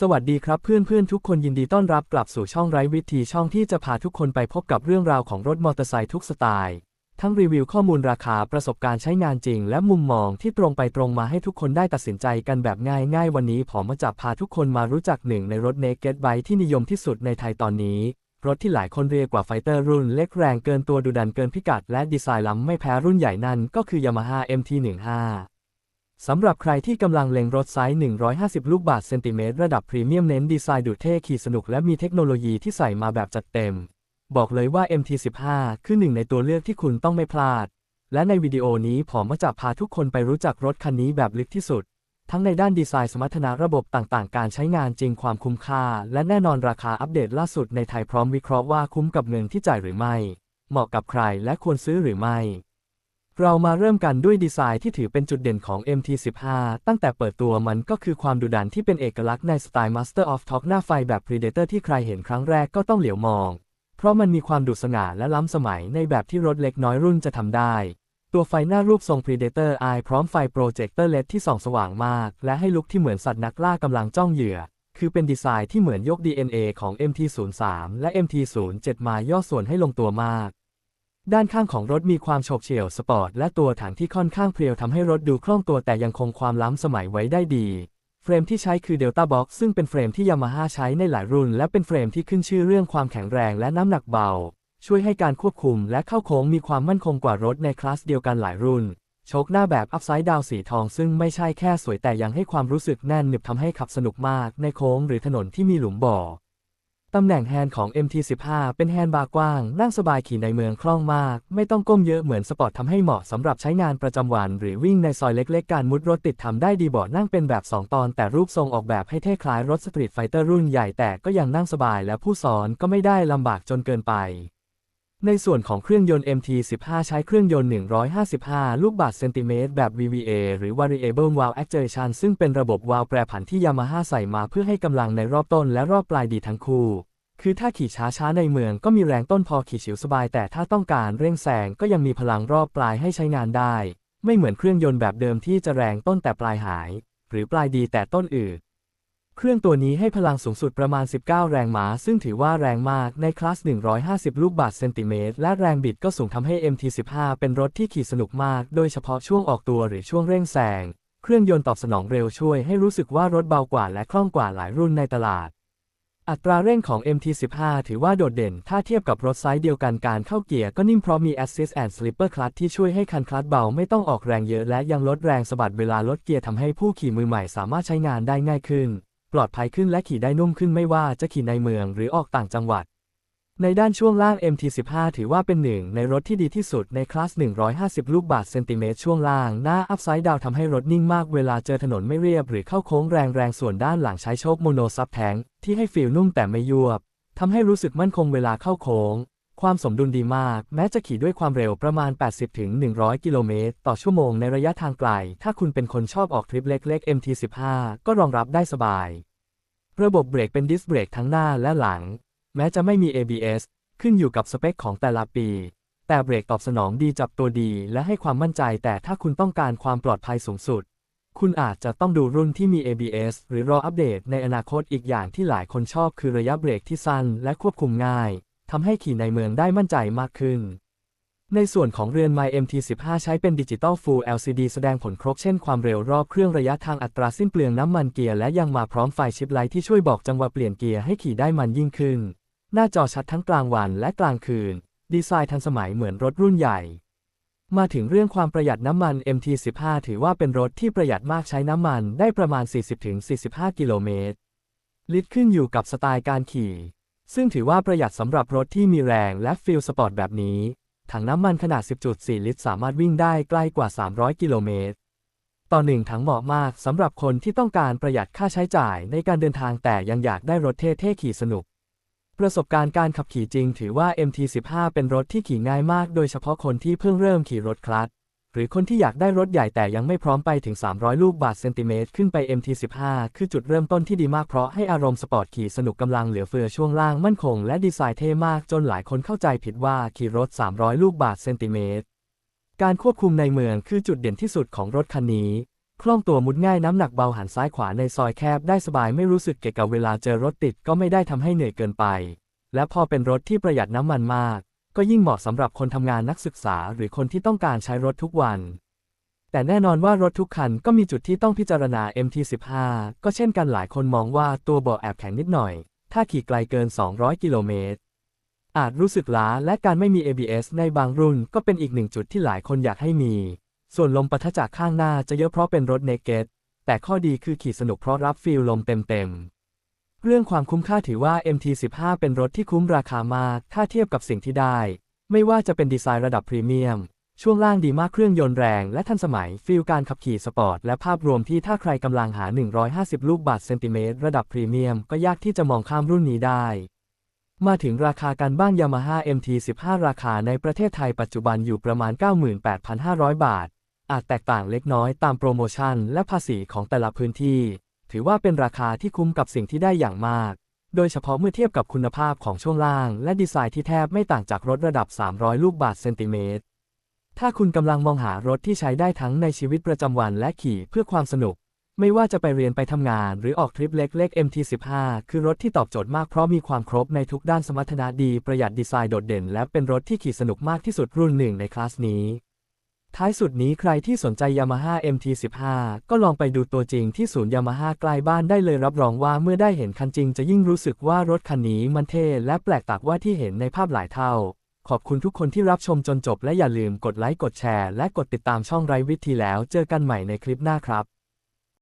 สวัสดีครับเพื่อนๆทุกคนยินดีต้อนรับกลับสู่ช่องไร้วิธีช่องที่จะพาทุกคนไปพบกับเรื่องราวของรถมอเตอร์ไซค์ทุกสไตล์ ทั้งรีวิวข้อมูลราคาประสบการณ์ใช้งานจริง และมุมมองที่ตรงไปตรงมาให้ทุกคนได้ตัดสินใจกันแบบง่ายๆวันนี้ผมมาจะพาทุกคนมารู้จักหนึ่งในรถ Naked Bike ที่นิยมที่สุดในไทยตอนนี้ รถที่หลายคนเรียกว่าไฟเตอร์รุ่นเล็กแรงเกินตัวดุดันเกินพิกัด และดีไซน์ล้ำไม่แพ้รุ่นใหญ่นั่นก็คือ Yamaha MT15 สำหรับใครที่กำลังเล็งรถไซส์ 150 ลูกบาศก์เซนติเมตรระดับพรีเมียมเน้นดีไซน์ดุเท่ขี่สนุกและมีเทคโนโลยีที่ใส่มาแบบจัดเต็ม บอกเลยว่า MT15 คือหนึ่งในตัวเลือกที่คุณต้องไม่พลาด และในวิดีโอนี้ผมจะพาทุกคนไปรู้จักรถคันนี้แบบลึกที่สุด ทั้งในด้านดีไซน์สมรรถนะระบบต่างๆ การใช้งานจริงความคุ้มค่า และแน่นอนราคาอัปเดตล่าสุดในไทยพร้อมวิเคราะห์ว่าคุ้มกับเงินที่จ่ายหรือไม่ เหมาะกับใครและควรซื้อหรือไม่ เรามาเริ่มกันด้วยดีไซน์ที่ถือเป็นจุดเด่นของ MT15 ตั้งแต่เปิดตัวมันก็คือความดุดันที่เป็นเอกลักษณ์ในสไตล์ Master of Talk หน้าไฟแบบ Predator ที่ใครเห็นครั้งแรกก็ต้องเหลียวมอง เพราะมันมีความดุสง่าและล้ำสมัยในแบบที่รถเล็กน้อยรุ่นจะทำได้ ตัวไฟหน้ารูปทรง Predator Eye พร้อมไฟโปรเจคเตอร์เลที่ส่องสว่างมาก และให้ลุคที่เหมือนสัตว์นักล่ากำลังจ้องเหยื่อ คือเป็นดีไซน์ที่เหมือนยก DNA ของ MT03 และ MT07 มาย่อส่วนให้ลงตัวมาก ด้านข้างของรถมีความโฉบเฉี่ยวสปอร์ตและตัวถังที่ค่อนข้างเพรียวทำให้รถดูคล่องตัวแต่ยังคงความล้ำสมัยไว้ได้ดี เฟรมที่ใช้คือ Delta Box ซึ่งเป็นเฟรมที่ Yamaha ใช้ในหลายรุ่น และเป็นเฟรมที่ขึ้นชื่อเรื่องความแข็งแรงและน้ำหนักเบา ช่วยให้การควบคุมและเข้าโค้งมีความมั่นคงกว่ารถในคลาสเดียวกันหลายรุ่นโชคหน้าแบบ Upside Down สีทองซึ่งไม่ใช่แค่สวยแต่ยังให้ความรู้สึกแน่นหนึบทำให้ขับสนุกมากในโค้งหรือถนนที่มีหลุมบ่อ ตำแหน่งแฮนด์ของ MT15 เป็นแฮนด์บาร์กว้าง นั่งสบายขี่ในเมืองคล่องมาก ไม่ต้องก้มเยอะเหมือนสปอร์ตทำให้เหมาะสำหรับใช้งานประจำวัน หรือวิ่งในซอยเล็กๆ การมุดรถติดทำได้ดีเบาะนั่งเป็นแบบ 2 ตอน แต่รูปทรงออกแบบให้เท่คล้ายรถสตรีทไฟเตอร์รุ่นใหญ่แต่ก็ยังนั่งสบายและผู้สอนก็ไม่ได้ลำบากจนเกินไป ในส่วนของเครื่องยนต์ MT15 ใช้เครื่องยนต์ 155 ลูกบาศก์เซนติเมตรแบบ VVA หรือ Variable Valve Actuation ซึ่งเป็นระบบวาล์วแปรผันที่ Yamaha ใส่มาเพื่อให้กำลังในรอบต้นและรอบปลายดีทั้งคู่ คือถ้าขี่ช้าๆในเมืองก็มีแรงต้นพอขี่ฉิวสบาย แต่ถ้าต้องการเร่งแซงก็ยังมีพลังรอบปลายให้ใช้งานได้ ไม่เหมือนเครื่องยนต์แบบเดิมที่จะแรงต้นแต่ปลายหาย หรือปลายดีแต่ต้นอืด เครื่องตัวนี้ให้พลังสูงสุดประมาณ 19 แรงม้า ซึ่งถือว่าแรงมากในคลาส 150 ลูกบาศก์เซนติเมตร และแรงบิดก็สูงทำให้ MT15 เป็นรถที่ขี่สนุกมาก โดยเฉพาะช่วงออกตัวหรือช่วงเร่งแซง เครื่องยนต์ตอบสนองเร็วช่วยให้รู้สึกว่ารถเบากว่าและคล่องกว่าหลายรุ่นในตลาด อัตราเร่งของ MT15 ถือว่าโดดเด่น ถ้าเทียบกับรถไซส์เดียวกันการเข้าเกียร์ก็นิ่มเพราะมี Assist and Slipper Clutch ที่ช่วยให้คันคลัตช์เบาไม่ต้องออกแรงเยอะและยังลดแรงสะบัดเวลาลดเกียร์ทำให้ผู้ขี่มือใหม่สามารถใช้งานได้ง่ายขึ้น ปลอดภัยขึ้นและขี่ได้นุ่มขึ้นไม่ว่าจะขี่ในเมืองหรือออกต่างจังหวัด ในด้านช่วงล่าง MT15 ถือว่าเป็นหนึ่งในรถที่ดีที่สุดในคลาส 150 ลูกบาศก์เซนติเมตรช่วงล่าง หน้า Upside Down ทำให้รถนิ่งมากเวลาเจอถนนไม่เรียบ หรือเข้าโค้งแรงๆส่วนด้านหลังใช้โชคโมโนซับแทงที่ให้ฟีลนุ่มแต่ไม่ยวบทำให้รู้สึกมั่นคงเวลาเข้าโค้ง ความสมดุลดีมาก แม้จะขี่ด้วยความเร็วประมาณ 80-100 กิโลเมตร ต่อชั่วโมงในระยะทางไกล ถ้าคุณเป็นคนชอบออกทริปเล็กๆ MT15 ก็รองรับได้สบาย ระบบเบรกเป็นดิสเบรกทั้งหน้าและหลัง แม้จะไม่มี ABS ขึ้นอยู่กับสเปคของแต่ละปี แต่เบรกตอบสนองดีจับตัวดีและให้ความมั่นใจ แต่ถ้าคุณต้องการความปลอดภัยสูงสุด คุณอาจจะต้องดูรุ่นที่มี ABS หรือรออัปเดตในอนาคตอีกอย่างที่หลายคนชอบคือระยะเบรกที่สั้นและควบคุมง่าย ทำให้ขี่ในเมืองได้มั่นใจมากขึ้น ในส่วนของเรือนไม MT15 ใช้เป็นดิจิตอล Full LCD แสดงผลครบเช่นความเร็วรอบเครื่องระยะทางอัตราสิ้นเปลืองน้ำมันเกียร์และยังมาพร้อมไฟชิปไลท์ที่ช่วยบอกจังหวะเปลี่ยนเกียร์ให้ขี่ได้มันยิ่งขึ้น หน้าจอชัดทั้งกลางวันและกลางคืน ดีไซน์ทันสมัยเหมือนรถรุ่นใหญ่มาถึงเรื่องความประหยัดน้ำมัน MT15 ถือว่าเป็นรถที่ประหยัดมากใช้น้ำมันได้ประมาณ 40-45 กิโลเมตร ลิตรขึ้นอยู่กับสไตล์การขี่ ซึ่งถือว่าประหยัดสำหรับรถที่มีแรงและฟีลสปอร์ตแบบนี้ ถังน้ำมันขนาด 10.4 ลิตร สามารถวิ่งได้ใกล้กว่า 300 กิโลเมตร ต่อหนึ่งถังเหมาะมากสำหรับคนที่ต้องการประหยัดค่าใช้จ่ายในการเดินทางแต่ยังอยากได้รถเท่ๆขี่สนุก ประสบการณ์การขับขี่จริง ถือว่า MT15 เป็นรถที่ขี่ง่ายมาก โดยเฉพาะคนที่เพิ่งเริ่มขี่รถคลัตช์ หรือคนที่อยากได้รถใหญ่แต่ยังไม่พร้อมไปถึง 300 ลูกบาศก์เซนติเมตรขึ้นไป MT15 คือจุดเริ่มต้นที่ดีมากเพราะให้อารมณ์สปอร์ตขี่สนุกกำลังเหลือเฟือช่วงล่างมั่นคงและดีไซน์เท่มากจนหลายคนเข้าใจผิดว่าขี่รถ 300 ลูกบาศก์เซนติเมตร การควบคุมในเมืองคือจุดเด่นที่สุดของรถคันนี้ คล่องตัวมุดง่ายน้ำหนักเบาหันซ้ายขวาในซอยแคบได้สบายไม่รู้สึกเกะกะเวลาเจอรถติดก็ไม่ได้ทำให้เหนื่อยเกินไป และพอเป็นรถที่ประหยัดน้ำมันมาก ก็ยิ่งเหมาะสำหรับคนทำงานนักศึกษาหรือคนที่ต้องการใช้รถทุกวัน แต่แน่นอนว่ารถทุกคันก็มีจุดที่ต้องพิจารณา MT15 ก็เช่นกันหลายคนมองว่าตัวเบาะแอบแข็งนิดหน่อย ถ้าขี่ไกลเกิน 200 กิโลเมตรอาจรู้สึกล้าและการไม่มี ABS ในบางรุ่นก็เป็นอีกหนึ่งจุดที่หลายคนอยากให้มี ส่วนลมปะทะจากข้างหน้าจะเยอะเพราะเป็นรถเนกเกตแต่ข้อดีคือขี่สนุกเพราะรับฟีลลมเต็มๆ เรื่องความคุ้มค่าถือว่า MT15 เป็นรถที่คุ้มราคามาก ถ้าเทียบกับสิ่งที่ได้ ไม่ว่าจะเป็นดีไซน์ระดับพรีเมียม ช่วงล่างดีมากเครื่องยนต์แรง และทันสมัยฟีลการขับขี่สปอร์ต และภาพรวมที่ถ้าใครกำลังหา 150 ลูกบาทเซนติเมตรระดับพรีเมียม ก็ยากที่จะมองข้ามรุ่นนี้ได้ มาถึงราคาการบ้าง Yamaha MT15 ราคาในประเทศไทยปัจจุบันอยู่ประมาณ 98,500 บาท อาจแตกต่างเล็กน้อยตามโปรโมชั่นและภาษีของแต่ละพื้นที่ ถือว่าเป็นราคาที่คุ้มกับสิ่งที่ได้อย่างมาก โดยเฉพาะเมื่อเทียบกับคุณภาพของช่วงล่าง และดีไซน์ที่แทบไม่ต่างจากรถระดับ 300 ลูกบาทเซนติเมตร ถ้าคุณกำลังมองหารถที่ใช้ได้ทั้งในชีวิตประจำวันและขี่เพื่อความสนุก ไม่ว่าจะไปเรียนไปทำงาน หรือออกทริปเล็กๆ MT15 คือรถที่ตอบโจทย์มากเพราะมีความครบในทุกด้านสมรรถนะดีประหยัดดีไซน์โดดเด่น และเป็นรถที่ขี่สนุกมากที่สุดรุ่นหนึ่งในคลาสนี้ ท้ายสุดนี้ใครที่สนใจ Yamaha MT15 ก็ลองไปดูตัวจริงที่ศูนย์ Yamaha ใกล้บ้านได้เลยรับรองว่าเมื่อได้เห็นคันจริงจะยิ่งรู้สึกว่ารถคันนี้มันเท่และแปลกตากว่าที่เห็นในภาพหลายเท่า ขอบคุณทุกคนที่รับชมจนจบและอย่าลืมกดไลค์กดแชร์และกดติดตามช่องไรวิธีแล้วเจอกันใหม่ในคลิปหน้าครับ